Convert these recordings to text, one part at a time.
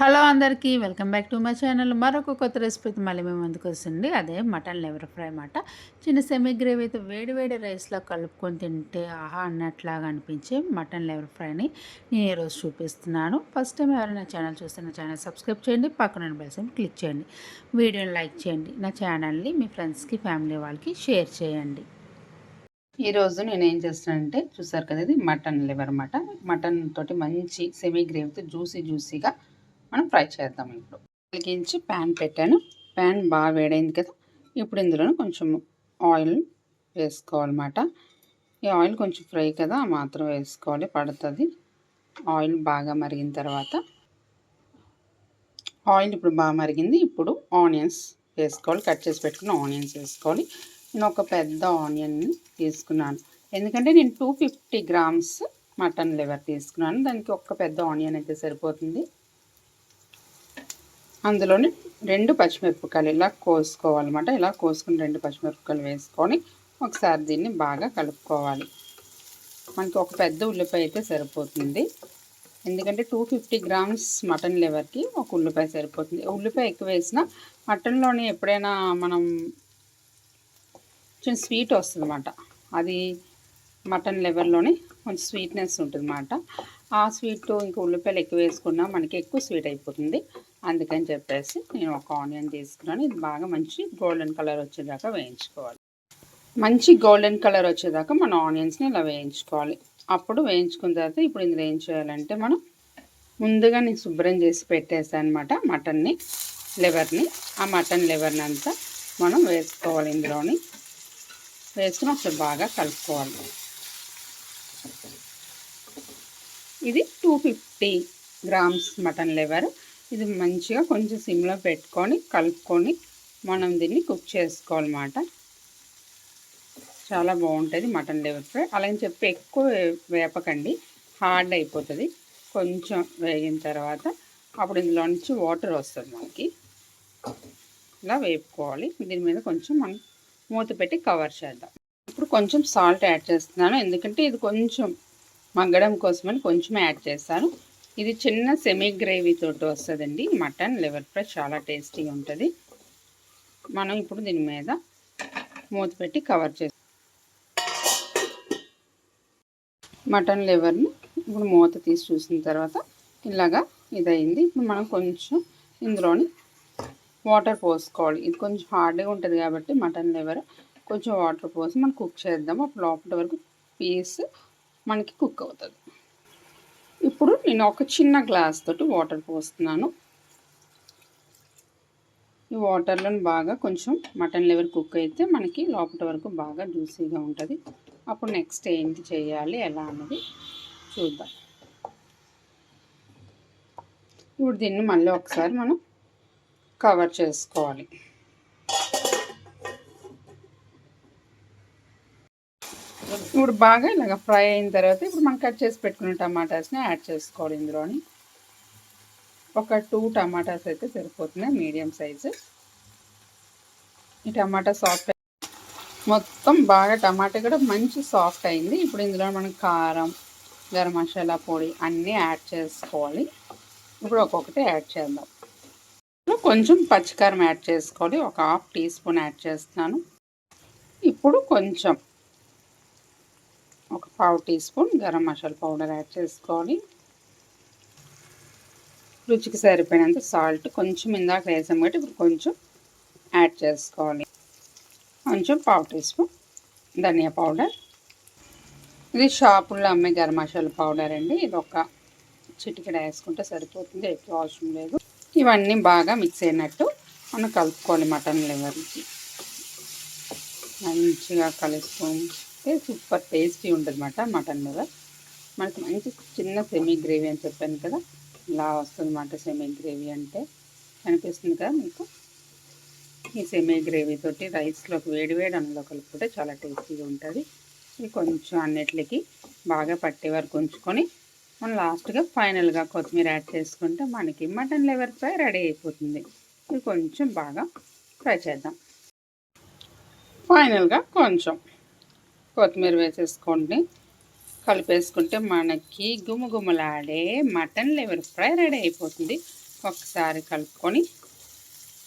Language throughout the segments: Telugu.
హలో అందరికీ welcome back to my channel. మరొక కొత్త రెసిపీతో మళ్ళీ మేము ముందుకు వస్తుంది అదే మటన్ లెవర్ ఫ్రై అన్నమాట. చిన్న సెమీ గ్రేవీతో వేడి వేడి రైస్లో కలుపుకొని తింటే ఆహా అన్నట్లాగా అనిపించే మటన్ లెవర్ ఫ్రైని నేను ఈరోజు చూపిస్తున్నాను. ఫస్ట్ టైం ఎవరైనా ఛానల్ చూస్తే నా ఛానల్ సబ్స్క్రైబ్ చేయండి పక్కన బెల్సన్ క్లిక్ చేయండి. వీడియోని లైక్ చేయండి నా ఛానల్ని మీ ఫ్రెండ్స్కి ఫ్యామిలీ వాళ్ళకి షేర్ చేయండి. ఈరోజు నేను ఏం చేస్తానంటే చూసారు కదా ఇది మటన్ లివర్ అనమాట మటన్ తోటి మంచి సెమీ గ్రేవీతో జ్యూసీ జ్యూసీగా మనం ఫ్రై చేద్దాం ఇప్పుడు. వెలిగించి ప్యాన్ పెట్టాను. ప్యాన్ బాగా వేడైంది కదా. ఇప్పుడు ఇందులో కొంచెం ఆయిల్ వేసుకోవాలన్నమాట. ఈ ఆయిల్ కొంచెం ఫ్రై కదా మాత్రం వేసుకోవాలి పడుతుంది. ఆయిల్ బాగా మరిగిన తర్వాత. ఆయిల్ ఇప్పుడు బాగా మరిగింది. ఇప్పుడు ఆనియన్స్ వేసుకోవాలి. కట్ చేసి పెట్టుకున్న ఆనియన్స్ వేసుకోవాలి. నేను ఒక పెద్ద ఆనియన్ని తీసుకున్నాను. ఎందుకంటే నేను two fifty grams mutton liver తీసుకున్నాను. దానికి ఒక పెద్ద ఆనియన్ అయితే సరిపోతుంది. అందులోని రెండు పచ్చిమిరపకాయలు ఇలా కోసుకోవాలన్నమాట. ఇలా కోసుకుని రెండు పచ్చిమిరపకాయలు వేసుకొని ఒకసారి దీన్ని బాగా కలుపుకోవాలి. మనకి ఒక పెద్ద ఉల్లిపాయ అయితే సరిపోతుంది. ఎందుకంటే టూ ఫిఫ్టీ గ్రామ్స్ మటన్ లివర్కి ఒక ఉల్లిపాయ సరిపోతుంది. ఉల్లిపాయ ఎక్కువ వేసినా మటన్లోని ఎప్పుడైనా మనం కొంచెం స్వీట్ వస్తుందన్నమాట. అది మటన్ లెవర్లోనే కొంచెం స్వీట్నెస్ ఉంటుంది అన్నమాట ఆ స్వీట్ ఇంకా ఉల్లిపాయలు ఎక్కువ వేసుకున్నా మనకి ఎక్కువ స్వీట్ అయిపోతుంది. అందుకని చెప్పేసి నేను ఒక ఆనియన్ తీసుకున్నాను. ఇది బాగా మంచి గోల్డెన్ కలర్ వచ్చేదాకా వేయించుకోవాలి. మంచి గోల్డెన్ కలర్ వచ్చేదాకా మన ఆనియన్స్ని ఇలా వేయించుకోవాలి. అప్పుడు వేయించుకున్న తర్వాత ఇప్పుడు ఇందులో ఏం చేయాలంటే మనం ముందుగా నేను శుభ్రం చేసి పెట్టేసాను అనమాట మటన్ని లివర్ని. ఆ మటన్ లివర్ని అంతా మనం వేసుకోవాలి ఇందులోని. వేసుకుని ఒకసారి బాగా కలుపుకోవాలి. ఇది two fifty grams mutton liver. ఇది మంచిగా కొంచెం సిమ్లో పెట్టుకొని కలుపుకొని మనం దీన్ని కుక్ చేసుకోవాలన్నమాట. చాలా బాగుంటుంది మటన్ లేవర్ ఫ్రై. అలాగని చెప్పి ఎక్కువ వేపకండి హార్డ్ అయిపోతుంది. కొంచెం వేగిన తర్వాత అప్పుడు ఇందులో నుంచి వాటర్ వస్తుంది మనకి. ఇలా వేపుకోవాలి. దీని మీద కొంచెం మనం మూత పెట్టి కవర్ చేద్దాం. ఇప్పుడు కొంచెం సాల్ట్ యాడ్ చేస్తున్నాను. ఎందుకంటే ఇది కొంచెం మగ్గడం కోసమని కొంచెం యాడ్ చేస్తాను. ఇది చిన్న సెమీ గ్రేవీ తోటి వస్తుందండి. మటన్ లివర్ ఫ్రై చాలా టేస్టీగా ఉంటుంది. మనం ఇప్పుడు దీని మీద మూత పెట్టి కవర్ చేస్తాం మటన్ లివర్ని ఇప్పుడు మూత తీసి చూసిన తర్వాత ఇలాగా ఇదైంది ఇప్పుడు మనం కొంచెం ఇందులోని వాటర్ పోసుకోవాలి. ఇది కొంచెం హార్డ్గా ఉంటుంది కాబట్టి మటన్ లివర్ కొంచెం వాటర్ పోసి మనం కుక్ చేద్దాం అప్పుడు లోపల వరకు పీస్ మనకి కుక్ అవుతుంది. నేను ఒక చిన్న గ్లాస్ తోటి వాటర్ పోస్తున్నాను. ఈ వాటర్లో బాగా కొంచెం మటన్ లివర్ కుక్ అయితే మనకి లోపల వరకు బాగా జ్యూసీగా ఉంటుంది. అప్పుడు నెక్స్ట్ ఏంటి చేయాలి ఎలా అన్నది చూద్దాం. ఇప్పుడు దీన్ని మళ్ళీ ఒకసారి మనం కవర్ చేసుకోవాలి. ఇప్పుడు బాగా ఇలాగ ఫ్రై అయిన తర్వాత ఇప్పుడు మనం కట్ చేసి పెట్టుకున్న టమాటాస్ని యాడ్ చేసుకోవాలి ఇందులోని. ఒక టూ టమాటాస్ అయితే సరిపోతున్నాయి మీడియం సైజు. ఈ టమాటా సాఫ్ట్ మొత్తం బాగా టమాటా కూడా మంచి సాఫ్ట్ అయింది. ఇప్పుడు ఇందులో మనం కారం గరం మసాలా పొడి అన్నీ యాడ్ చేసుకోవాలి. ఇప్పుడు ఒక్కొక్కటి యాడ్ చేద్దాం. కొంచెం పచ్చికారం యాడ్ చేసుకోవాలి. ఒక హాఫ్ టీ స్పూన్ యాడ్ చేస్తున్నాను. ఇప్పుడు కొంచెం ఒక పావు teaspoon garam masala powder add చేసుకోవాలి రుచికి సరిపోయినంత సాల్ట్ కొంచెం ఇందాక వేసాం కాబట్టి ఇప్పుడు కొంచెం యాడ్ చేసుకోవాలి. కొంచెం పావు టీ స్పూన్ ధనియా పౌడర్. ఇది షాపుల్లో అమ్మే గరం మసాలా పౌడర్ అండి. ఇది ఒక చిటికెడ వేసుకుంటే సరిపోతుంది ఎక్కువ అవసరం లేదు. ఇవన్నీ బాగా మిక్స్ అయినట్టు మనం కలుపుకోవాలి మటన్ లివర్కి మంచిగా కలుపుకుంటే సూపర్ టేస్టీ ఉంటుంది మటన్ లివర్ మనకి మంచి చిన్న సెమీ గ్రేవీ అని చెప్పాను కదా ఇలా వస్తుందన్నమాట సెమీ గ్రేవీ అంటే. కనిపిస్తుంది కదా మీకు? ఈ సెమీ గ్రేవీ తోటి రైస్లోకి వేడి వేడి అందులో కలుపుకుంటే చాలా టేస్టీగా ఉంటుంది. ఇది కొంచెం అన్నిటికి బాగా పట్టే వరకు ఉంచుకొని మనం లాస్ట్గా ఫైనల్గా కొత్తిమీర యాడ్ చేసుకుంటే మనకి మటన్ లెవర్ ఫ్రై రెడీ అయిపోతుంది. ఇది కొంచెం బాగా ఫ్రై చేద్దాం. ఫైనల్గా కొంచెం కొత్తిమీర వేసేసుకోండి. కలిపేసుకుంటే మనకి గుమగుమలాడే మటన్ లివర్ ఫ్రై రెడీ అయిపోతుంది. ఒకసారి కలుపుకొని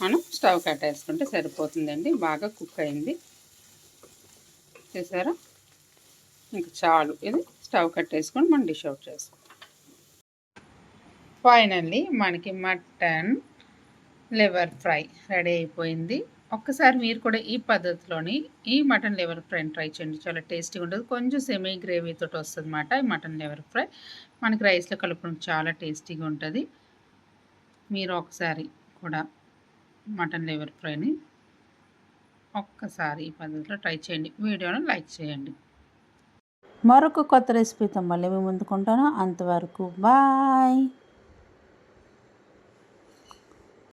మనం స్టవ్ కట్టేసుకుంటే సరిపోతుందండి. బాగా కుక్ అయింది. చూసారా? ఇంకా చాలు. ఇది స్టవ్ కట్టేసుకొని మనం డిష్ అవుట్ చేసుకుంటాం ఫైనల్లీ మనకి మటన్ లివర్ ఫ్రై రెడీ అయిపోయింది. ఒక్కసారి మీరు కూడా ఈ పద్ధతిలోని ఈ మటన్ లివర్ ఫ్రై ట్రై చేయండి. చాలా టేస్టీగా ఉంటుంది కొంచెం సెమీ గ్రేవీతో వస్తుంది అన్నమాట ఈ మటన్ లివర్ ఫ్రై. మనకి రైస్లో కలుపుకోవడం చాలా టేస్టీగా ఉంటుంది. మీరు ఒకసారి కూడా మటన్ లివర్ ఫ్రైని ఒక్కసారి ఈ పద్ధతిలో ట్రై చేయండి. వీడియోను లైక్ చేయండి. మరొక కొత్త రెసిపీతో మళ్ళీ మేము ముందుకుంటాను అంతవరకు బాయ్!